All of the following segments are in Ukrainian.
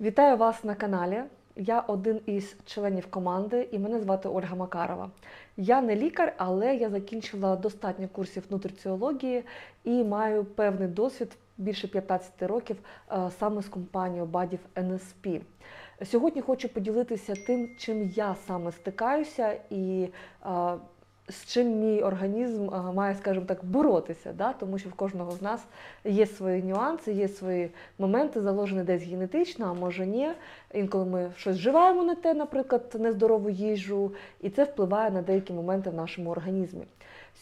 Вітаю вас на каналі. Я один із членів команди, і мене звати Ольга Макарова. Я не лікар, але я закінчила достатньо курсів нутриціології і маю певний досвід більше 15 років е, саме з компанією Бадів NSP. Сьогодні хочу поділитися тим, чим я саме стикаюся і е, з чим мій організм е, має, скажімо так, боротися, да? тому що в кожного з нас є свої нюанси, є свої моменти, заложені десь генетично, а може ні. Інколи ми щось вживаємо не те, наприклад, нездорову їжу, і це впливає на деякі моменти в нашому організмі.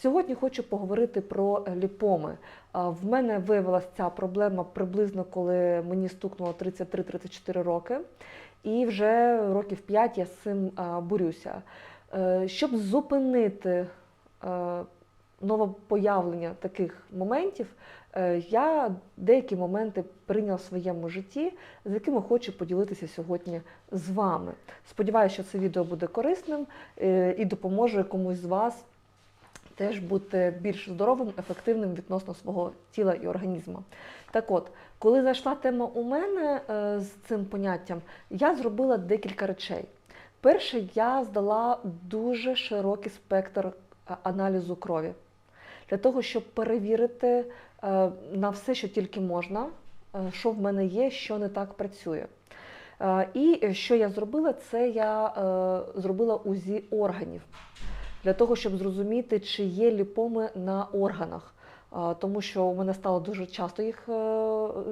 Сьогодні хочу поговорити про ліпоми. В мене виявилася ця проблема приблизно, коли мені стукнуло 33-34 роки, і вже років 5 я з цим а, борюся. Е, Щоб зупинити е, новопоявлення таких моментів, е, я деякі моменти прийняла в своєму житті, з якими хочу поділитися сьогодні з вами. Сподіваюся, що це відео буде корисним і допоможе комусь з вас теж бути більш здоровим, ефективним відносно свого тіла і організму. Так от, коли зайшла тема у мене з цим поняттям, я зробила декілька речей. Перше, я здала дуже широкий спектр е, аналізу крові для того, щоб перевірити е, на все, що тільки можна, е, що в мене є, що не так працює. І що я зробила, це я зробила УЗІ органів для того, щоб зрозуміти, чи є ліпоми на органах. Тому що у мене стало дуже часто їх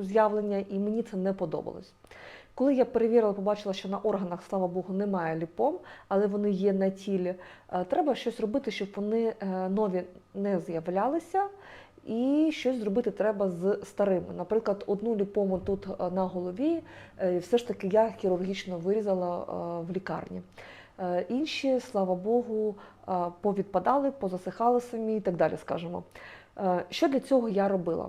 з'явлення, і мені це не подобалось. Коли я перевірила, побачила, що на органах, слава Богу, немає ліпом, але вони є на тілі, е, треба щось робити, щоб вони е, нові не з'являлися. І щось зробити треба з старими. Наприклад, одну ліпому тут е, на голові, все ж таки я хірургічно вирізала в лікарні. Інші, слава Богу, повідпадали, позасихали самі і так далі, скажімо. Що для цього я робила?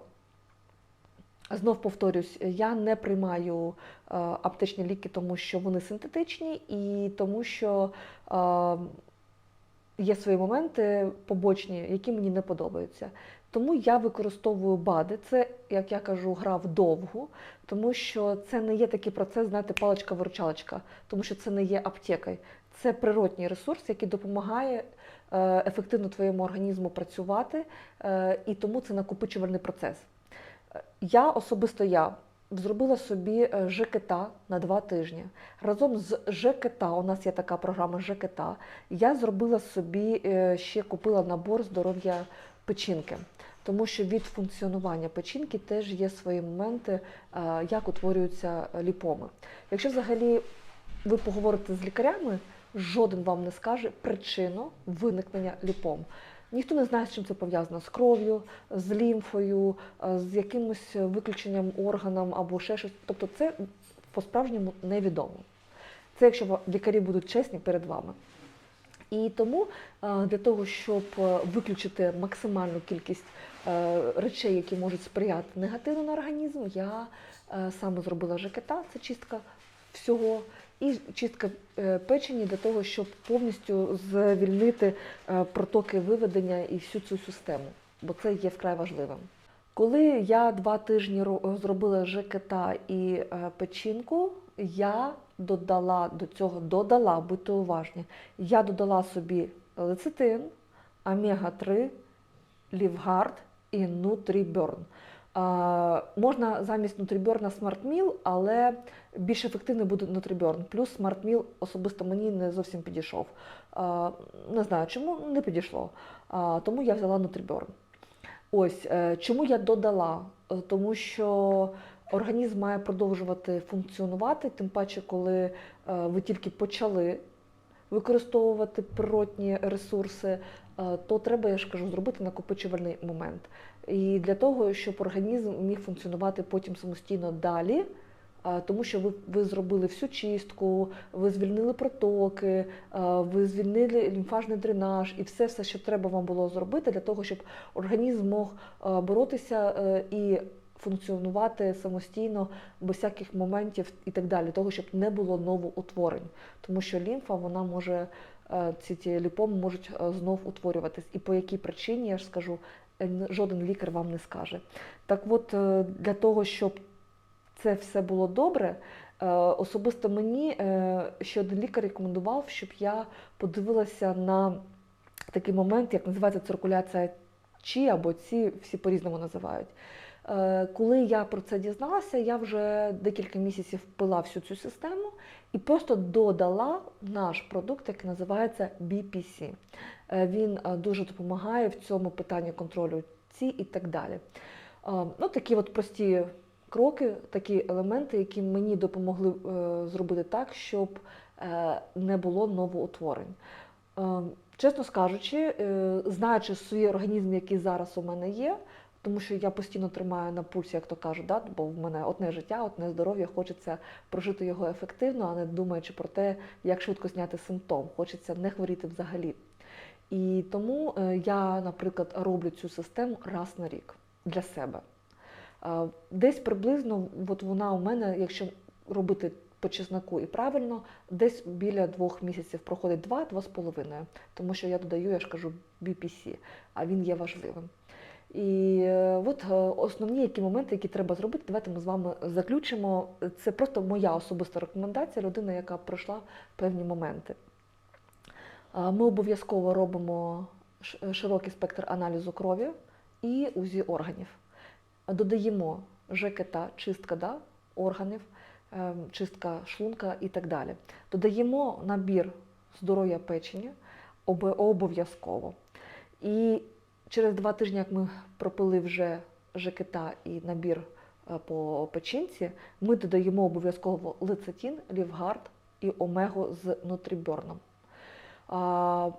Знов повторюсь, я не приймаю е, аптечні ліки, тому що вони синтетичні і тому, що е, є свої моменти побочні, які мені не подобаються. Тому я використовую БАДи. Це, як я кажу, гра вдовгу, тому що це не є такий процес, знаєте, паличка-виручалочка, тому що це не є аптекою. Це природній ресурс, який допомагає е, ефективно твоєму організму працювати, і тому це накопичувальний процес. Я особисто я зробила собі е, ЖКТ на два тижні. Разом з ЖКТ, у нас є така програма ЖКТ, я зробила собі е, ще купила набор здоров'я печінки. Тому що від функціонування печінки теж є свої моменти, е, як утворюються ліпоми. Якщо взагалі ви поговорите з лікарями, жоден вам не скаже причину виникнення ліпом. Ніхто не знає, з чим це пов'язано з кров'ю, з лімфою, е, з якимось виключенням органам або ще щось. Тобто це по-справжньому невідомо. Це якщо лікарі будуть чесні перед вами. І тому е, для того, щоб е, виключити максимальну кількість речей, які можуть сприяти негативно на організм, я саме зробила ЖКТ, це чистка всього, і чистка е, печені для того, щоб повністю звільнити е, протоки виведення і всю цю систему, бо це є вкрай важливим. Коли я два тижні зробила ЖКТ і е, печінку, я додала до цього, додала, будьте уважні, я додала собі лецитин, омега-3, лівгард і нутріберн. Можна замість нутріберна смартміл, але більш ефективний буде нутріберн. Плюс смартміл особисто мені не зовсім підійшов. Не знаю чому, не підійшло. Тому я взяла нутріберн. Ось е, чому я додала? Е, Тому що організм має продовжувати функціонувати, тим паче, коли е, ви тільки почали використовувати природні ресурси, то треба, я ж кажу, зробити накопичувальний момент. І для того, щоб організм міг функціонувати потім самостійно далі. е, Тому що ви, ви зробили всю чистку, ви звільнили протоки, е, ви звільнили лімфажний дренаж і все, все, що треба вам було зробити для того, щоб організм мог е, боротися е, і функціонувати самостійно без всяких моментів і так далі, того, щоб не було новоутворень. Тому що лімфа вона може е, ці, ті ліпоми можуть е, знов утворюватись. І по якій причині я ж скажу, е, жоден лікар вам не скаже. Так от, е, для того, щоб це все було добре, Е, Особисто мені е, ще один лікар рекомендував, щоб я подивилася на такий момент, як називається циркуляція ЧІ або ЦІ, всі по-різному називають. Е, Коли я про це дізналася, я вже декілька місяців пила всю цю систему і просто додала наш продукт, який називається BPC. Е, Він е, дуже допомагає в цьому питанні контролю ці і так далі. Ну, такі от прості кроки, такі елементи, які мені допомогли зробити так, щоб не було новоутворень. Чесно скажучи, е, знаючи свій організм, який зараз у мене є, тому що я постійно тримаю на пульсі, як то кажуть, да? бо в мене одне життя, одне здоров'я, хочеться прожити його ефективно, а не думаючи про те, як швидко зняти симптом. Хочеться не хворіти взагалі. І тому е, я, наприклад, роблю цю систему раз на рік для себе. Е, Десь приблизно, от вона у мене, якщо робити по чесноку і правильно, десь біля двох місяців проходить два-два з половиною, тому що я додаю, я ж кажу, BPC, а він є важливим. І е, от е, основні які моменти, які треба зробити, давайте ми з вами заключимо. Це просто моя особиста рекомендація, людина, яка пройшла певні моменти. Ми обов'язково робимо широкий спектр аналізу крові і УЗІ органів. Додаємо ЖКТ, чистка да, органів, чистка шлунка і так далі. Додаємо набір здоров'я печені обов'язково. І через два тижні, як ми пропили вже ЖКТ і набір е, по печінці, ми додаємо обов'язково лецитін, лівгард і омегу з нутріберном.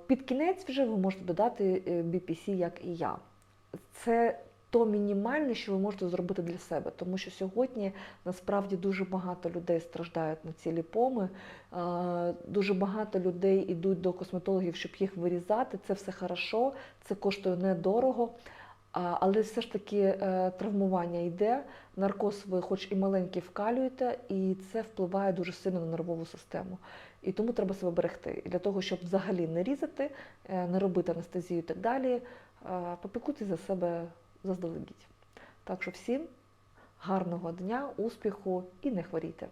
Під кінець вже ви можете додати е, BPC, як і я. Це то мінімальне, що ви можете зробити для себе, тому що сьогодні насправді дуже багато людей страждають на ці ліпоми, дуже багато людей йдуть до косметологів, щоб їх вирізати. Це все хорошо, це коштує недорого. Але все ж таки е, травмування йде, наркоз ви хоч і маленький вкалюєте, і це впливає дуже сильно на нервову систему. І тому треба себе берегти. І для того, щоб взагалі не різати, е, не робити анестезію і так далі, е, попікуйтесь за себе заздалегідь. Так що всім гарного дня, успіху і не хворійте.